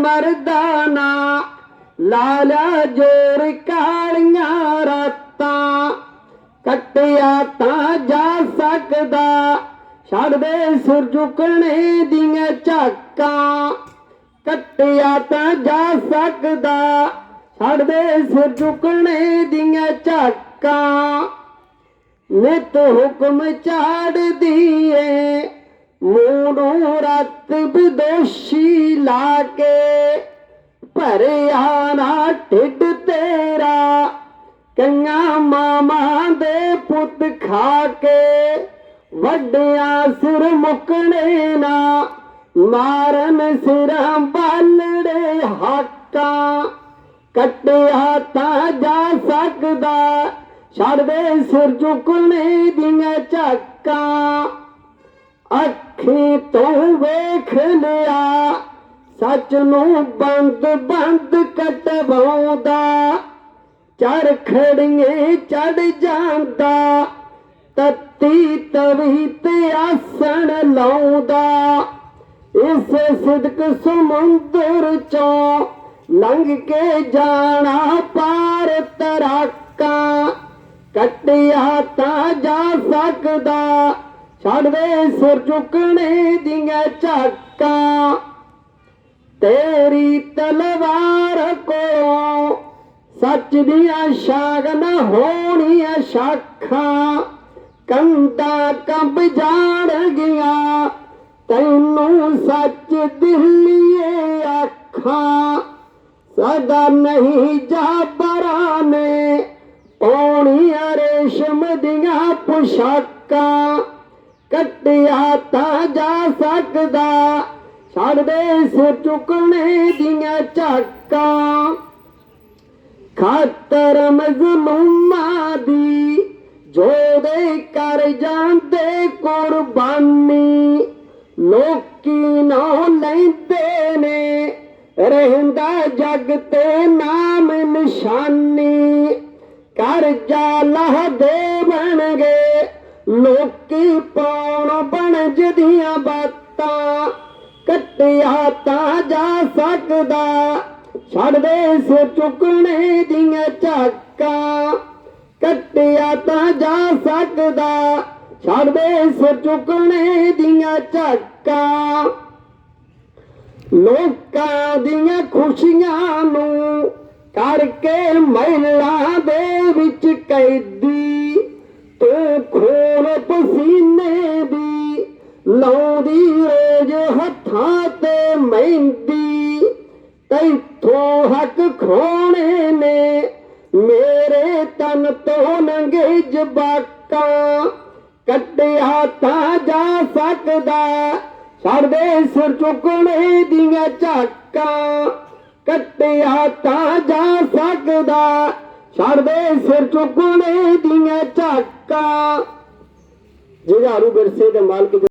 ਮਰਦਾਨਾ ਲਾਲਾ ਜੋਰ ਕਾਲੀਆਂ ਰਾਤਾਂ। ਕੱਟਿਆ ਤਾਂ ਜਾ ਸਕਦਾ। ਛੱਡ ਦੇ ਝੁਕਣੇ ਦੀਆਂ ਝਾਕਾਂ। ਕੱਟਿਆ ਤਾਂ ਜਾ ਸਕਦਾ। ਛੱਡਦੇ ਸੁਰ ਝੁਕਣੇ ਦੀਆਂ ਝਾਕਾਂ। ਨਿਤ ਹੁਕਮ ਚਾੜਦੀ ਏ ਮੂੰਹ ਨੂੰ ਰੱਤ ਬਦੋਸ਼ੀ ਲਾ ਕੇ ਭਰਿਆ ਨਾ ਢਿੱਡ ਤੇਰਾ। ਕੰਗਾ ਮਾਮਾ ਦੇ ਪੁੱਤ ਖਾ ਕੇ ਵੱਡਿਆਂ ਸਿਰ ਮੁਕਣੇ ਨਾ। ਮਾਰਨ ਸਿਰਾਂ ਬਾਲੜੇ ਹਾਕਾਂ, ਕੱਟਿਆ ਤਾਂ ਜਾ ਸਕਦਾ। ਛੱਡ ਦੇ ਸਿਰ ਝੁਕਣੇ ਦੀਆਂ ਝਾਕਾਂ। ਅੱਖੀ ਤੋਂ ਵੇਖ ਲਿਆ, ਸੱਚ ਨੂੰ ਬੰਦ ਬੰਦ ਕਟਵਾਉਂਦਾ ਚੜ ਖੜੀਏ ਚੜ ਜਾਂਦਾ, ਤਤੀ ਤਵੀ ਤੇ ਆਸਣ ਲਾਉਂਦਾ। ਇਸ ਸਿਦਕ ਸਮੁੰਦਰ ਚੋਂ ਲੰਘ ਕੇ ਜਾਣਾ ਪਾਰ ਤਰਾਕਾਂ, ਕੱਟਿਆ ਤਾਂ ਜਾ ਸਕਦਾ। ਛੱਡ ਦੇ ਸਿਰ ਝੁਕਣੇ ਦੀਆਂ ਝਾਕਾਂ। ਤੇਰੀ ਤਲਵਾਰ ਕੋ ਸੱਚ ਦੀਆਂ ਸ਼ਾਗਨ ਹੋਣੀਆਂ ਸ਼ਾਖਾਂ। ਕੰਦਾ ਕੰਬ ਜਾਣਗੀਆਂ ਤੈਨੂੰ ਸੱਚ ਦਿੱਲੀਏ ਆਖਾਂ ਸਦਾ ਨਹੀਂ ਜਾਬਰਾਂ ਨੇ ਪੌਣੀਆਂ ਰੇਸ਼ਮ ਦੀਆਂ ਪੁਸ਼ਾਕਾਂ। ਕੱਟਿਆ ਤਾਂ ਜਾ ਸਕਦਾ। ਛੱਡ ਦੇ ਸਿਰ ਚੁੱਕਣੇ ਦੀਆਂ ਝਾਕਾਂ। ਖਾਤਰ ਮਜ਼ਲੂਮਾਂ ਦੀ ਜੋ ਦੇ ਕਰ ਜਾਂਦੇ ਕੁਰਬਾਨੀ। ਲੋਕੀ ਨਾ ਲੈਂਦੇ ਨੇ, ਰਹਿੰਦਾ ਜਗ ਤੇ ਨਾਮ ਨਿਸ਼ਾਨੀ। ਕਰ ਜਾ ਲਹਦੇ ਬਣਗੇ ਲੋਕੀ ਪਾਉਣ ਬਣ ਜਦੀਆਂ ਬਾਤਾਂ, ਕੱਟਿਆ ਤਾਂ ਜਾ ਸਕਦਾ। ਛੱਡਦੇ ਦੇ ਚੁੱਕਣੇ ਦੀਆਂ ਝਾਕਾਂ, ਕੱਟਿਆ ਤਾਂ ਜਾ ਸਕਦਾ। ਛੱਡਦੇ ਦੇ ਚੁੱਕਣੇ ਦੀਆਂ ਝਾਕਾਂ। ਲੋਕਾਂ ਦੀਆਂ ਖੁਸ਼ੀਆਂ ਨੂੰ ਕਰਕੇ ਮਹਿਲਾ ਦੇ ਵਿੱਚ ਕੈਦੀ ਤੂੰ ਖੂਨ ਪਸੀਨੇ ਦੀ ਲਾਉਂਦੀ ਰੋਜ਼ ਹੱਥਾਂ ਤੇ ਮਹਿੰਦੀ। ਤੈਥੋਂ ਹੱਕ ਖੋਣੇ ਨੇ ਮੇਰੇ ਤਨ ਤੋਂ ਨੰਗੇ ਜਬਾਕਾਂ ਕੱਟਿਆ ਤਾਂ ਜਾ ਸਕਦਾ ਛੱਡ ਦੇ ਸਿਰ ਚੁੱਕਣੇ ਦੀਆਂ ਝਾਕਾਂ। ਕੱਟਿਆ ਤਾਂ ਜਾ ਸਕਦਾ ਛੱਡ ਦੇ ਸਿਰ ਚੁੱਕਣੇ ਦੀਆਂ ਝਾਕਾਂ ਜੁਝਾਰੂ ਵਿਰਸੇ ਦੇ ਮਾਲਕ